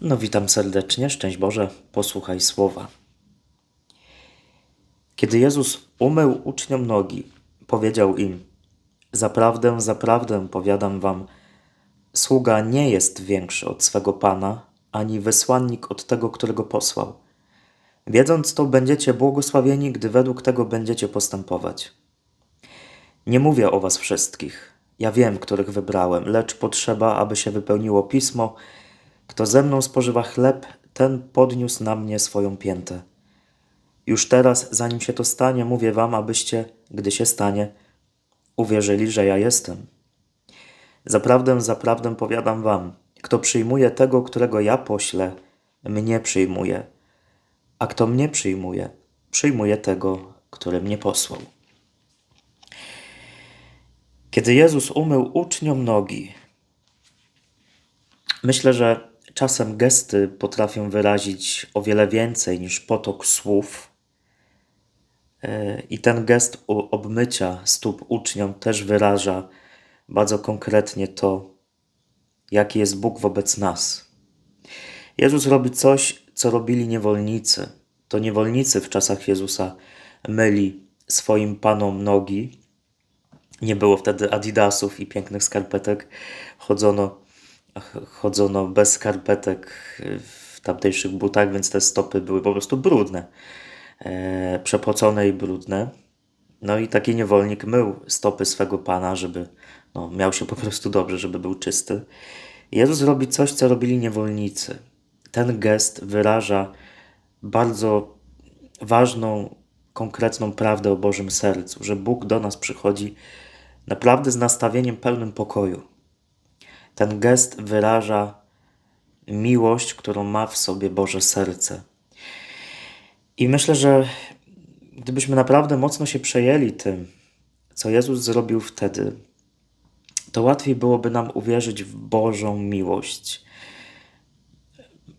No, witam serdecznie, szczęść Boże, posłuchaj słowa. Kiedy Jezus umył uczniom nogi, powiedział im: Zaprawdę, zaprawdę powiadam wam, sługa nie jest większy od swego pana, ani wysłannik od tego, którego posłał. Wiedząc to, będziecie błogosławieni, gdy według tego będziecie postępować. Nie mówię o was wszystkich. Ja wiem, których wybrałem, lecz potrzeba, aby się wypełniło pismo. Kto ze mną spożywa chleb, ten podniósł na mnie swoją piętę. Już teraz, zanim się to stanie, mówię wam, abyście, gdy się stanie, uwierzyli, że ja jestem. Zaprawdę, zaprawdę powiadam wam, kto przyjmuje tego, którego ja poślę, mnie przyjmuje, a kto mnie przyjmuje, przyjmuje tego, który mnie posłał. Kiedy Jezus umył uczniom nogi, myślę, że czasem gesty potrafią wyrazić o wiele więcej niż potok słów. E, I ten gest obmycia stóp uczniom też wyraża bardzo konkretnie to, jaki jest Bóg wobec nas. Jezus robi coś, co robili niewolnicy. To niewolnicy w czasach Jezusa myli swoim panom nogi. Nie było wtedy adidasów i pięknych skarpetek. Chodzono, ch- chodzono bez skarpetek w tamtejszych butach, więc te stopy były po prostu brudne. E, przepocone i brudne. No i taki niewolnik mył stopy swego pana, żeby no, miał się po prostu dobrze, żeby był czysty. Jezus robi coś, co robili niewolnicy. Ten gest wyraża bardzo ważną, konkretną prawdę o Bożym sercu, że Bóg do nas przychodzi naprawdę z nastawieniem pełnym pokoju. Ten gest wyraża miłość, którą ma w sobie Boże serce. I myślę, że gdybyśmy naprawdę mocno się przejęli tym, co Jezus zrobił wtedy, to łatwiej byłoby nam uwierzyć w Bożą miłość.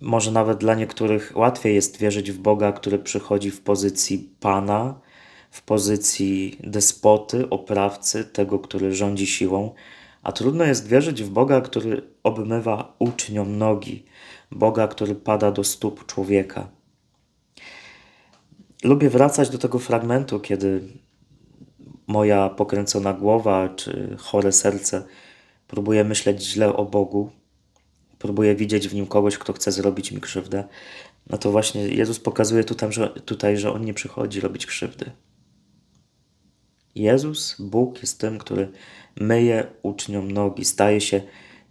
Może nawet dla niektórych łatwiej jest wierzyć w Boga, który przychodzi w pozycji Pana, w pozycji despoty, oprawcy, tego, który rządzi siłą, a trudno jest wierzyć w Boga, który obmywa uczniom nogi, Boga, który pada do stóp człowieka. Lubię wracać do tego fragmentu, kiedy moja pokręcona głowa czy chore serce próbuje myśleć źle o Bogu, próbuje widzieć w nim kogoś, kto chce zrobić mi krzywdę. No to właśnie Jezus pokazuje tutaj, że, tutaj, że on nie przychodzi robić krzywdy. Jezus, Bóg jest tym, który myje uczniom nogi, staje się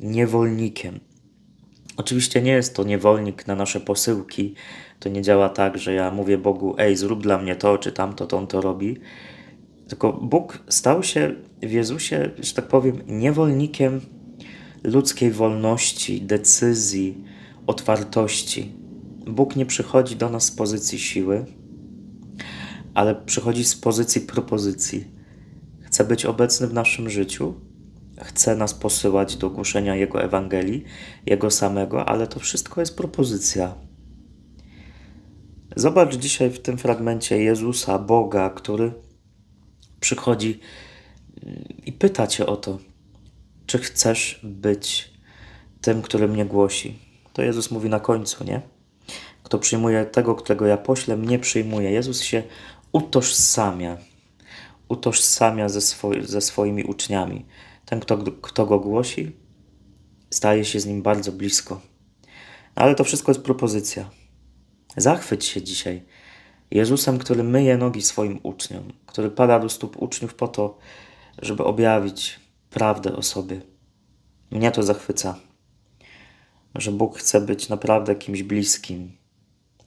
niewolnikiem. Oczywiście nie jest to niewolnik na nasze posyłki. To nie działa tak, że ja mówię Bogu, ej, zrób dla mnie to czy tamto, to on to robi. Tylko Bóg stał się w Jezusie, że tak powiem, niewolnikiem ludzkiej wolności, decyzji, otwartości. Bóg nie przychodzi do nas z pozycji siły, ale przychodzi z pozycji propozycji. Chce być obecny w naszym życiu, chce nas posyłać do głoszenia Jego Ewangelii, Jego samego, ale to wszystko jest propozycja. Zobacz dzisiaj w tym fragmencie Jezusa, Boga, który przychodzi mm, i pyta Cię o to, czy chcesz być tym, który mnie głosi. To Jezus mówi na końcu, nie? Kto przyjmuje tego, którego ja poślę, mnie przyjmuje. Jezus się utożsamia, utożsamia ze, swoi, ze swoimi uczniami. Ten, kto, kto go głosi, staje się z nim bardzo blisko. Ale to wszystko jest propozycja. Zachwyć się dzisiaj Jezusem, który myje nogi swoim uczniom, który pada do stóp uczniów po to, żeby objawić prawdę o sobie. Mnie to zachwyca, że Bóg chce być naprawdę kimś bliskim,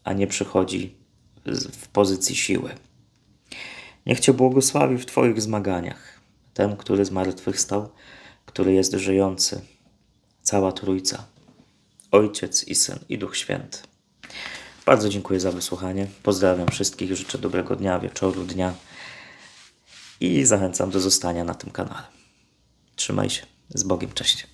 a nie przychodzi w pozycji siły. Niech Cię błogosławi w Twoich zmaganiach. Ten, który zmartwychwstał, który jest żyjący. Cała Trójca. Ojciec i Syn i Duch Święty. Bardzo dziękuję za wysłuchanie. Pozdrawiam wszystkich, życzę dobrego dnia, wieczoru, dnia i zachęcam do zostania na tym kanale. Trzymaj się. Z Bogiem. Cześć.